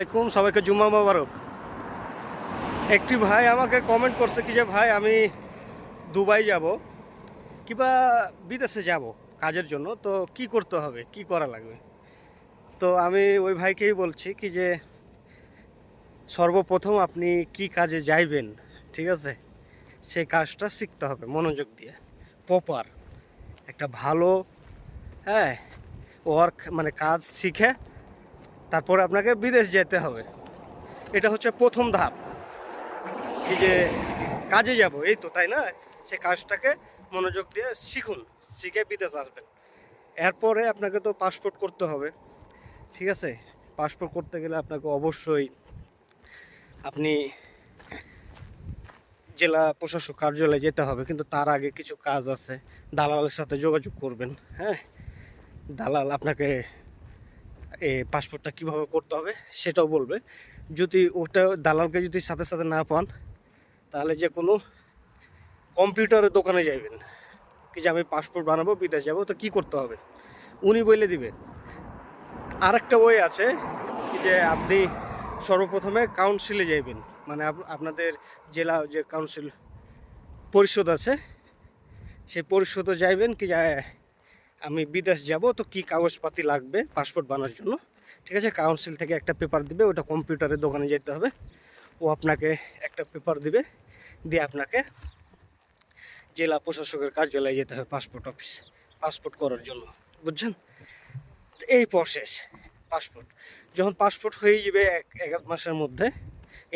আসসালামাইকুম সবাইকে জুম্মা মোবারক। একটি ভাই আমাকে কমেন্ট করছে কি যে, ভাই, আমি দুবাই যাব, কিবা বিদেশে যাব কাজের জন্য, তো কি করতে হবে, কি করা লাগবে? তো আমি ওই ভাইকেই বলছি কি যে, সর্বপ্রথম আপনি কি কাজে যাইবেন? ঠিক আছে? সেই কাজটা শিখতে হবে মনোযোগ দিয়ে। প্রপার একটা ভালো হ্যাঁ ওয়ার্ক মানে কাজ শিখে তারপরে আপনাকে বিদেশ যেতে হবে। এটা হচ্ছে প্রথম ধাপ। এই যে কাজে যাব, এই তো, তাই না? সে কাজটাকে মনোযোগ দিয়ে শিখুন, শিখে বিদেশ আসবেন। এরপরে আপনাকে তো পাসপোর্ট করতে হবে, ঠিক আছে? পাসপোর্ট করতে গেলে আপনাকে অবশ্যই আপনি জেলা প্রশাসক কার্যালয়ে যেতে হবে, কিন্তু তার আগে কিছু কাজ আছে। দালালের সাথে যোগাযোগ করবেন হ্যাঁ? দালাল আপনাকে পাসপোর্টটা কীভাবে করতে হবে সেটাও বলবে। যদি ওটা দালালকে যদি সাথে সাথে না পান, তাহলে যে কোনো কম্পিউটারের দোকানে যাইবেন। কি যে আমি পাসপোর্ট বানাবো, বিদেশ যাব, তো কী করতে হবে? উনি বলে দিবে। আরেকটা ওয়ে আছে যে আপনি সর্বপ্রথমে কাউন্সিলে যাইবেন। মানে আপ- আপনাদের জেলা যে কাউন্সিল পরিষদ আছে, সেই পরিষদে যাইবেন, কি যে আমি বিদেশ যাব, তো কি কাগজপাতি লাগবে পাসপোর্ট বানার জন্য? ঠিক আছে কাউন্সিল থেকে একটা পেপার দিবে, ওটা কম্পিউটারের দোকানে যেতে হবে। ও আপনাকে একটা পেপার দিবে, দিয়ে আপনাকে জেলা প্রশাসকের কার্যালয়ে যেতে হবে পাসপোর্ট অফিস পাসপোর্ট করার জন্য। বুঝছেন? এই প্রসেস পাসপোর্ট যখন পাসপোর্ট হয়ে যাবে এক এক মাসের মধ্যে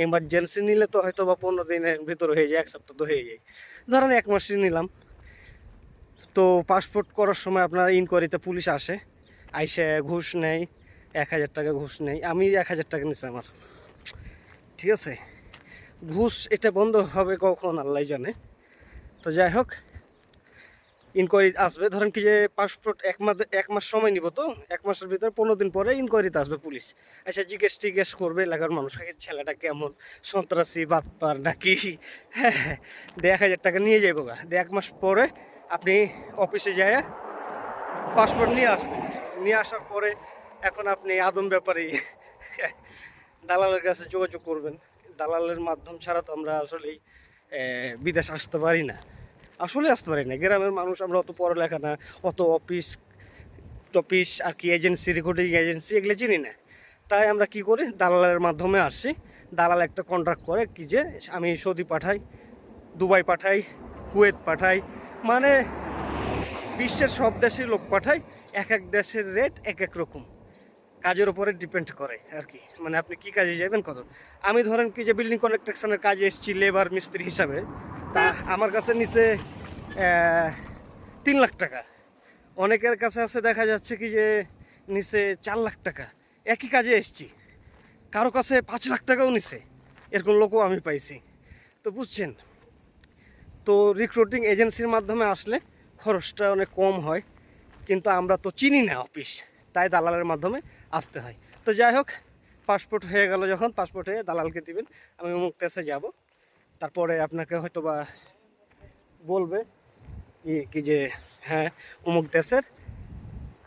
এমার্জেন্সি নিলে তো হয়তো বা পনেরো দিনের ভিতরে হয়ে যায়, এক সপ্তাহ তো হয়ে যায়। ধরেন এক মাসে নিলাম তো পাসপোর্ট করার সময় আপনার ইনকোয়ারিতে পুলিশ আসে, আইসে ঘুষ নেয় এক হাজার টাকা ঘুষ নেই, আমি এক হাজার টাকা নিচ্ছি আমার। ঠিক আছে? ঘুষ এটা বন্ধ হবে কখন, আল্লাহ জানে। তো যাই হোক ইনকোয়ারি আসবে। ধরেন কি যে পাসপোর্ট এক মাস এক মাস সময় নিব তো, এক মাসের ভিতরে পনেরো দিন পরে ইনকোয়ারিতে আসবে পুলিশ। আচ্ছা জিজ্ঞেস টিজ্ঞেস করবে এলাকার মানুষ ছেলেটা কেমন? সন্ত্রাসী বাতপার নাকি? হ্যাঁ হ্যাঁ। এক হাজার টাকা নিয়ে যাব গা। এক মাস পরে আপনি অফিসে যায় পাসপোর্ট নিয়ে আসবেন। নিয়ে আসার পরে এখন আপনি আদম ব্যাপারে দালালের কাছে যোগাযোগ করবেন। দালালের মাধ্যম ছাড়া তো আমরা আসলেই বিদেশ আসতে পারি না। আসলে আসতে পারি না। গ্রামের মানুষ, আমরা অত পড়ালেখা না, অত অফিস টফিস, আর কি এজেন্সি রেকর্ডিং এজেন্সি এগুলো চিনি না। তাই আমরা কি করি? দালালের মাধ্যমে আসছি দালাল একটা কন্ট্রাক্ট করে কি যে, আমি সৌদি পাঠাই, দুবাই পাঠাই, কুয়েত পাঠাই মানে বিশ্বের সব দেশের লোক পাঠায়, এক এক দেশের রেট এক এক রকম। কাজের উপরে ডিপেন্ড করে আর কি। মানে আপনি কি কাজে যাবেন কত আমি ধরেন কি যে বিল্ডিং কনস্ট্রাকশনের কাজে এসেছি লেবার মিস্ত্রি হিসাবে। তা আমার কাছে নিচে তিন লাখ টাকা। অনেকের কাছে আছে, দেখা যাচ্ছে কি যে নিচে চার লাখ টাকা। একই কাজে এসেছি। কারও কাছে পাঁচ লাখ টাকাও নিছে। এরকম লোকও আমি পাইছি। তো বুঝছেন? তো রিক্রুটিং এজেন্সির মাধ্যমে আসলে খরচটা অনেক কম হয়, কিন্তু আমরা তো চিনি না অফিস, তাই দালালের মাধ্যমে আসতে হয়। তো যাই হোক পাসপোর্ট হয়ে গেল যখন পাসপোর্ট হয়ে দালালকে দিবেন, আমি অমুক দেশে যাব। তারপরে আপনাকে হয়তো বা বলবে কি কি যে হ্যাঁ অমুক দেশের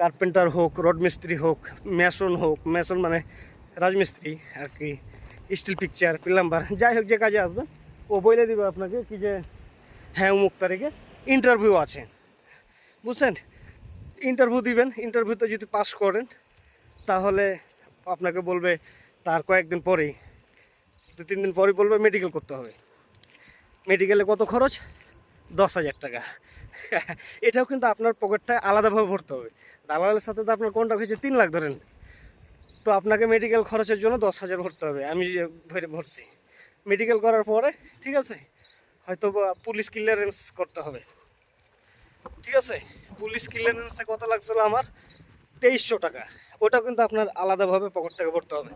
কার্পেন্টার হোক রড মিস্ত্রি হোক মেশন হোক মেশন মানে রাজমিস্ত্রি আর কি স্টিল পিকচার প্লাম্বার যাই হোক যে কাজে আসবে, ও বলে দিবে আপনাকে কি যে হ্যাঁ অমুক তারিখে ইন্টারভিউ আছে। বুঝছেন? ইন্টারভিউ দিবেন ইন্টারভিউতে যদি পাস করেন, তাহলে আপনাকে বলবে তার কয়েকদিন পরেই, দু, তিন দিন পরেই বলবে মেডিকেল করতে হবে। মেডিকেলে কত খরচ? দশ হাজার টাকা। এটাও কিন্তু আপনার পকেটটায় আলাদাভাবে ভরতে হবে। দালালের সাথে তো আপনার কোনটা হয়েছে তিন লাখ ধরেন। তো আপনাকে মেডিকেল খরচের জন্য দশ হাজার ভরতে হবে। আমি ভরছি। মেডিকেল করার পরে, ঠিক আছে? হয়তো পুলিশ ক্লিয়ারেন্স করতে হবে। ঠিক আছে? পুলিশ ক্লিয়ারেন্সে কত লাগছিল আমার? তেইশশো টাকা। ওটা কিন্তু আপনার আলাদাভাবে পকেট থেকে ভরতে হবে,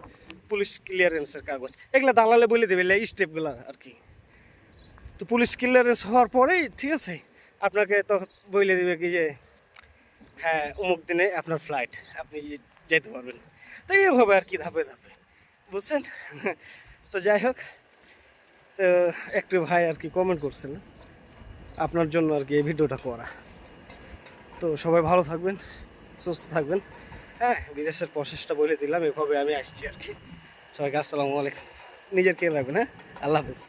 পুলিশ ক্লিয়ারেন্সের কাগজ। এগুলো দালালে বলে দেবে এই স্টেপগুলো আর কি। তো পুলিশ ক্লিয়ারেন্স হওয়ার পরেই, ঠিক আছে? আপনাকে তো বলে দেবে কি যে হ্যাঁ অমুক দিনে আপনার ফ্লাইট আপনি যেতে পারবেন। তো এইভাবে আর কি ধাপে ধাপে। বুঝছেন? তো যাই হোক একটু ভাই আর কি কমেন্ট করছিলেন আপনার জন্য আর কি এই ভিডিওটা করা। তো সবাই ভালো থাকবেন, সুস্থ থাকবেন। হ্যাঁ বিদেশের প্রসেসটা বলে দিলাম, এভাবে আমি আসছি আর কি। সবাইকে আসসালামু আলাইকুম। নিজের কে রাখবেন হ্যাঁ? আল্লাহ হাফেজ।